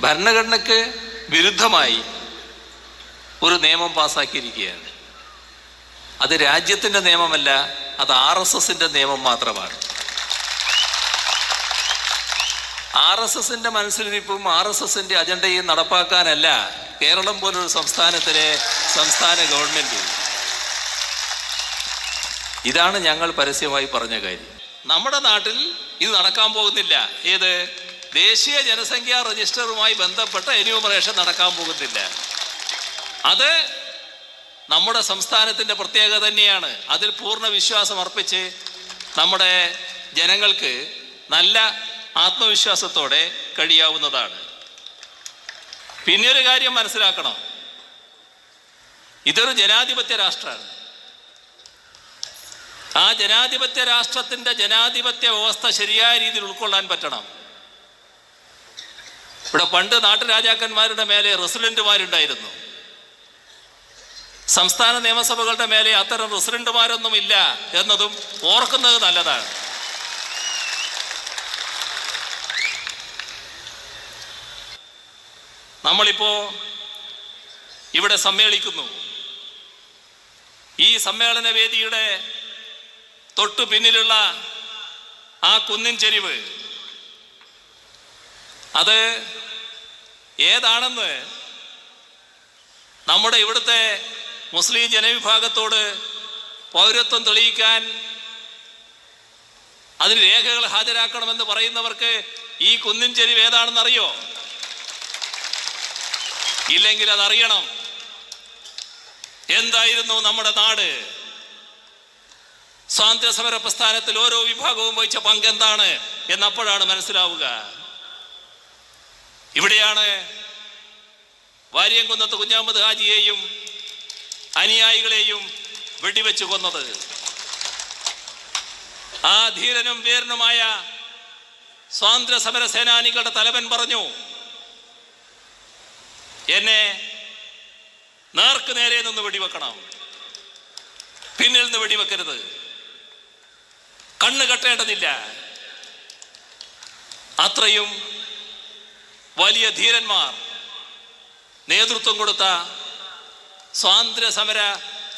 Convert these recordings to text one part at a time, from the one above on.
ഭരണഘടനയ്ക്ക് വിരുദ്ധമായി ഒരു നിയമം പാസാക്കിയിരിക്കുകയാണ്. അത് രാജ്യത്തിന്റെ നിയമമല്ല അത് ആർ എസ് എസിന്റെ നിയമം മാത്രമാണ്. ആർ എസ് എസിന്റെ മനസ്സിലിരിപ്പും ആർ എസ് എസിന്റെ അജണ്ടയും നടപ്പാക്കാനല്ല കേരളം പോലൊരു സംസ്ഥാനത്തിലെ സംസ്ഥാന ഗവൺമെന്റ് ഇതാണ് ഞങ്ങൾ പരസ്യമായി പറഞ്ഞ കാര്യം. നമ്മുടെ നാട്ടിൽ ഇത് നടക്കാൻ പോകുന്നില്ല. ഏത്? ദേശീയ ജനസംഖ്യാ രജിസ്റ്ററുമായി ബന്ധപ്പെട്ട എന്യൂമറേഷൻ നടക്കാൻ പോകുന്നില്ല. അത് നമ്മുടെ സംസ്ഥാനത്തിന്റെ പ്രത്യേകത തന്നെയാണ്. അതിൽ പൂർണ വിശ്വാസം അർപ്പിച്ച് നമ്മുടെ ജനങ്ങൾക്ക് നല്ല ആത്മവിശ്വാസത്തോടെ കഴിയാവുന്നതാണ്. പിന്നെ ഒരു കാര്യം മനസ്സിലാക്കണം. ഇതൊരു ജനാധിപത്യ രാഷ്ട്രമാണ്. ആ ജനാധിപത്യ രാഷ്ട്രത്തിന്റെ ജനാധിപത്യ വ്യവസ്ഥ ശരിയായ രീതിയിൽ ഉൾക്കൊള്ളാൻ പറ്റണം. ഇവിടെ പണ്ട് നാട്ടുരാജാക്കന്മാരുടെ മേലെ റെസിഡന്റുമാരുണ്ടായിരുന്നു. സംസ്ഥാന നിയമസഭകളുടെ മേലെ അത്തരം റെസിഡന്റുമാരൊന്നും ഇല്ല എന്നതും ഓർക്കുന്നത് നല്ലതാണ്. നമ്മളിപ്പോ ഇവിടെ സമ്മേളിക്കുന്നു. ഈ സമ്മേളന വേദിയുടെ തൊട്ടു പിന്നിലുള്ള ആ കുന്നിൻ ചെരിവ് അത് ഏതാണെന്ന് നമ്മുടെ ഇവിടുത്തെ മുസ്ലിം ജനവിഭാഗത്തോട് പൗരത്വം തെളിയിക്കാൻ അതിന് രേഖകൾ ഹാജരാക്കണമെന്ന് പറയുന്നവർക്ക് ഈ കുന്നിൻ ചെരിവ് ഏതാണെന്ന് അറിയോ ഇല്ലെങ്കിൽ അതറിയണം. എന്തായിരുന്നു നമ്മുടെ നാട്? സ്വാതന്ത്ര്യ സമര പ്രസ്ഥാനത്തിൽ ഓരോ വിഭാഗവും വഹിച്ച പങ്ക് എന്താണ് എന്നപ്പോഴാണ് മനസ്സിലാവുക. ഇവിടെയാണ് വാര്യംകുന്നത്ത് കുഞ്ഞാമത് ഹാജിയെയും അനുയായികളെയും വെടിവെച്ച് കൊന്നത്. ആ ധീരനും വീരനുമായ സ്വാതന്ത്ര്യ സമര സേനാനികളുടെ തലവൻ പറഞ്ഞു എന്നെ നേർക്ക് നേരെ നിന്ന് വെടിവെക്കണം. പിന്നിൽ നിന്ന് വെടിവെക്കരുത്. കണ്ണ് കെട്ടേണ്ടതില്ല. അത്രയും വലിയ ധീരന്മാർ. നേതൃത്വം കൊടുത്ത സ്വാതന്ത്ര്യ സമര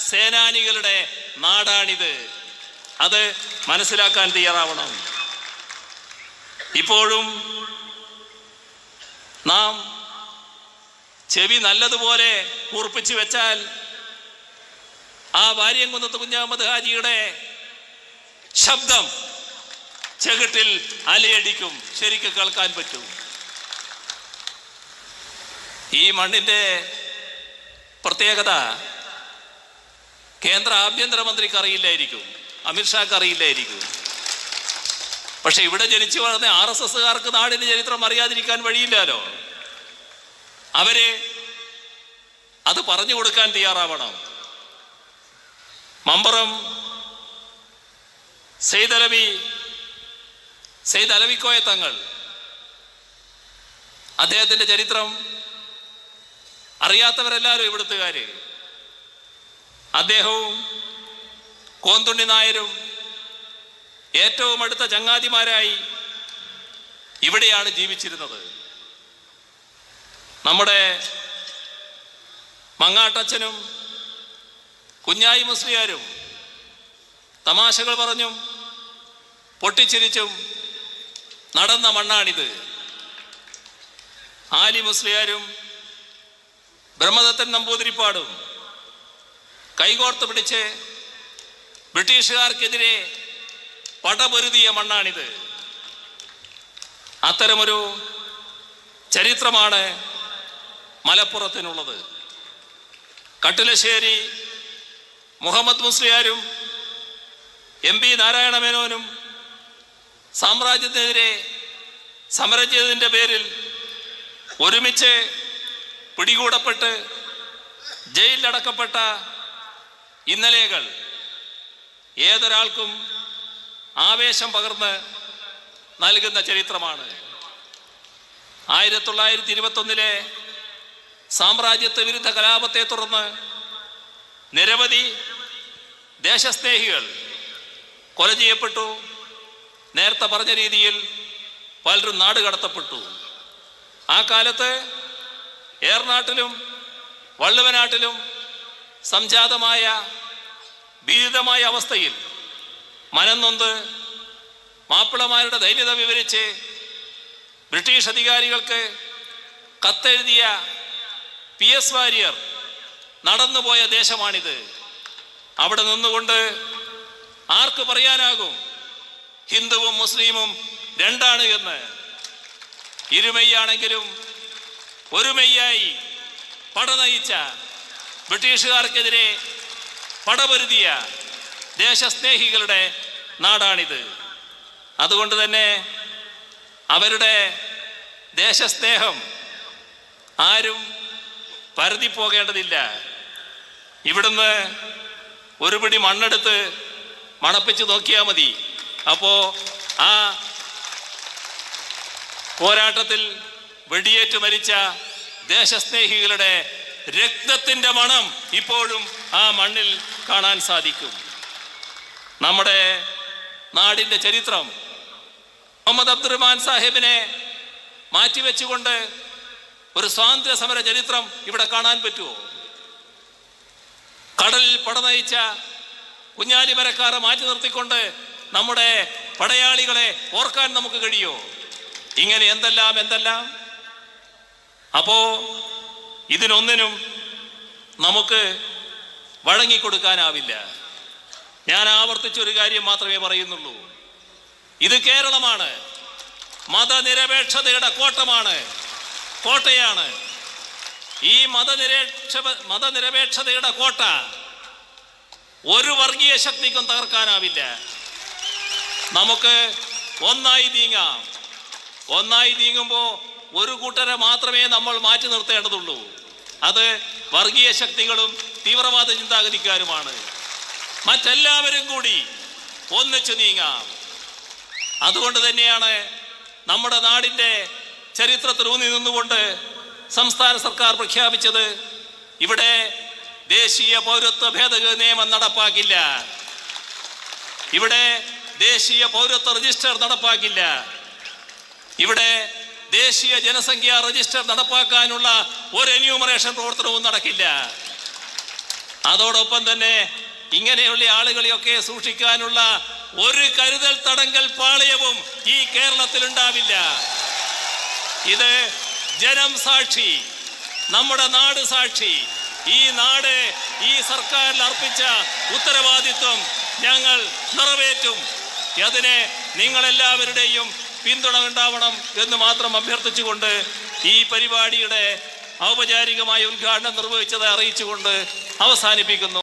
സേനാനികളുടെ നാടാണിത്. അത് മനസ്സിലാക്കാൻ തയ്യാറാവണം. ഇപ്പോഴും നാം ചെവി നല്ലതുപോലെ കൂർപ്പിച്ചു വെച്ചാൽ ആ വാര്യംകുന്നത്ത് കുഞ്ഞാമത് ഹാജിയുടെ ശബ്ദം ചെകിട്ടിൽ അലയടിക്കും. ശരിക്കും കേൾക്കാൻ പറ്റും. ഈ മണ്ണിന്റെ പ്രത്യേകത കേന്ദ്ര ആഭ്യന്തരമന്ത്രിക്ക് അറിയില്ലായിരിക്കും അമിത്ഷാക്ക് അറിയില്ലായിരിക്കും. പക്ഷെ ഇവിടെ ജനിച്ചു വളർന്ന ആർ എസ് എസ്സുകാർക്ക് നാടിന്റെ ചരിത്രം അറിയാതിരിക്കാൻ വഴിയില്ലല്ലോ. അവർ അത് പറഞ്ഞു കൊടുക്കാൻ തയ്യാറാവണം. മമ്പറം സെയ്ദ് അലവി സെയ്ദ് അലവിക്കോയ തങ്ങൾ. അദ്ദേഹത്തിന്റെ ചരിത്രം അറിയാത്തവരെല്ലാവരും ഇവിടുത്തുകാര് അദ്ദേഹവും കോന്തുണ്ണി നായരും ഏറ്റവും അടുത്ത ചങ്ങാതിമാരായി ഇവിടെയാണ് ജീവിച്ചിരുന്നത്. നമ്മുടെ മങ്ങാട്ടച്ഛനും കുഞ്ഞായി മുസ്ലിയാരും തമാശകൾ പറഞ്ഞും പൊട്ടിച്ചിരിച്ചും നടന്ന മണ്ണാണിത്. ആലി മുസ്ലിയാരും ബ്രഹ്മദത്തൻ നമ്പൂതിരിപ്പാടും കൈകോർത്ത് പിടിച്ച് ബ്രിട്ടീഷുകാർക്കെതിരെ പടപൊരുതിയ മണ്ണാണിത്. അത്തരമൊരു ചരിത്രമാണ് മലപ്പുറത്തിനുള്ളത്. കട്ടിലശ്ശേരി മുഹമ്മദ് മുസ്ലിയാരും എം പി നാരായണ മേനോനും സാമ്രാജ്യത്തിനെതിരെ സമരം ചെയ്തതിന്റെ പേരിൽ ഒരുമിച്ച് പിടികൂടപ്പെട്ട് ജയിലിലടക്കപ്പെട്ട ഇന്നലെകൾ ഏതൊരാൾക്കും ആവേശം പകർന്ന് നൽകുന്ന ചരിത്രമാണ്. ആയിരത്തി തൊള്ളായിരത്തി ഇരുപത്തൊന്നിലെ സാമ്രാജ്യത്വ വിരുദ്ധ കലാപത്തെ തുടർന്ന് നിരവധി ദേശസ്നേഹികൾ കൊല ചെയ്യപ്പെട്ടു. നേരത്തെ പറഞ്ഞ രീതിയിൽ പലരും നാട് കടത്തപ്പെട്ടു ആ കാലത്ത് ഏർനാട്ടിലും വള്ളുവനാട്ടിലും സംജാതമായ ഭീതിതമായ അവസ്ഥയിൽ മനംനൊന്ത് മാപ്പിളമാരുടെ ധൈര്യത വിവരിച്ച് ബ്രിട്ടീഷ് അധികാരികൾക്ക് കത്തെഴുതിയ പി എസ് വാര്യർ നടന്നുപോയ ദേശമാണിത്. അവിടെ നിന്നുകൊണ്ട് ആർക്ക് പറയാനാകും? ഹിന്ദുവും മുസ്ലിമും രണ്ടാണ് എന്ന്. ഇരുമെയ്യാണെങ്കിലും ഒരു മെയ്യായി പട നയിച്ച ബ്രിട്ടീഷുകാർക്കെതിരെ പടപൊരുതിയ ദേശസ്നേഹികളുടെ നാടാണിത്. അതുകൊണ്ട് തന്നെ അവരുടെ ദേശസ്നേഹം ആരും പരതി പോകേണ്ടതില്ല. ഇവിടുന്ന് ഒരു പിടി മണ്ണെടുത്ത് മണപ്പിച്ച് നോക്കിയാൽ മതി. അപ്പോൾ ആ പോരാട്ടത്തിൽ വെടിയേറ്റ് മരിച്ച ദേശസ്നേഹികളുടെ രക്തത്തിന്റെ മണം ഇപ്പോഴും ആ മണ്ണിൽ കാണാൻ സാധിക്കും. നമ്മുടെ നാടിന്റെ ചരിത്രം മുഹമ്മദ് അബ്ദുറഹ്മാൻ സാഹിബിനെ മാറ്റിവെച്ചുകൊണ്ട് ഒരു സ്വാതന്ത്ര്യ സമര ചരിത്രം ഇവിടെ കാണാൻ പറ്റുമോ? കടലിൽ പടനയിച്ച കുഞ്ഞാലിമരക്കാരെ മാറ്റി നിർത്തിക്കൊണ്ട് നമ്മുടെ പടയാളികളെ ഓർക്കാൻ നമുക്ക് കഴിയോ ഇങ്ങനെ എന്തെല്ലാം എന്തെല്ലാം അപ്പോ ഇതിനൊന്നിനും നമുക്ക് വഴങ്ങിക്കൊടുക്കാനാവില്ല. ഞാൻ ആവർത്തിച്ചൊരു കാര്യം മാത്രമേ പറയുന്നുള്ളൂ. ഇത് കേരളമാണ്. മതനിരപേക്ഷതയുടെ കോട്ടമാണ്. കോട്ടയാണ്. ഈ മതനിരപേക്ഷ മതനിരപേക്ഷതയുടെ കോട്ട ഒരു വർഗീയ ശക്തിക്കും തകർക്കാനാവില്ല. നമുക്ക് ഒന്നായി നീങ്ങാം. ഒന്നായി നീങ്ങുമ്പോൾ ഒരു കൂട്ടരെ മാത്രമേ നമ്മൾ മാറ്റി നിർത്തേണ്ടതുള്ളൂ. അത് വർഗീയ ശക്തികളും തീവ്രവാദ ചിന്താഗതിക്കാരുമാണ്. മറ്റെല്ലാവരും കൂടി ഒന്നിച്ചു നീങ്ങാം. അതുകൊണ്ട് തന്നെയാണ് നമ്മുടെ നാടിന്റെ ചരിത്രത്തിൽ ഊന്നി നിന്നുകൊണ്ട് സംസ്ഥാന സർക്കാർ പ്രഖ്യാപിച്ചത് ഇവിടെ ദേശീയ പൗരത്വ ഭേദഗതി നിയമം നടപ്പാക്കില്ല. ഇവിടെ ദേശീയ പൗരത്വ രജിസ്റ്റർ നടപ്പാക്കില്ല. ഇവിടെ ദേശീയ ജനസംഖ്യാ രജിസ്റ്റർ നടപ്പാക്കാനുള്ള ഒരു എന്യൂമറേഷൻ പ്രവർത്തനവും നടക്കില്ല. അതോടൊപ്പം തന്നെ ഇങ്ങനെയുള്ള ആളുകളെയൊക്കെ സൂക്ഷിക്കാനുള്ള ഒരു കരുതൽ തടങ്കൽ പാളയവും ഈ കേരളത്തിൽ ഉണ്ടാവില്ല ഇത് ജനം സാക്ഷി നമ്മുടെ നാട് സാക്ഷി ഈ നാട് ഈ സർക്കാരിൽ അർപ്പിച്ച ഉത്തരവാദിത്വം ഞങ്ങൾ നിറവേറ്റും. അതിന് നിങ്ങളെല്ലാവരുടെയും പിന്തുണ ഉണ്ടാവണം എന്ന് മാത്രം അഭ്യർത്ഥിച്ചുകൊണ്ട് ഈ പരിപാടിയുടെ ഔപചാരികമായ ഉദ്ഘാടനം നിർവഹിച്ചത് അറിയിച്ചുകൊണ്ട് അവസാനിപ്പിക്കുന്നു.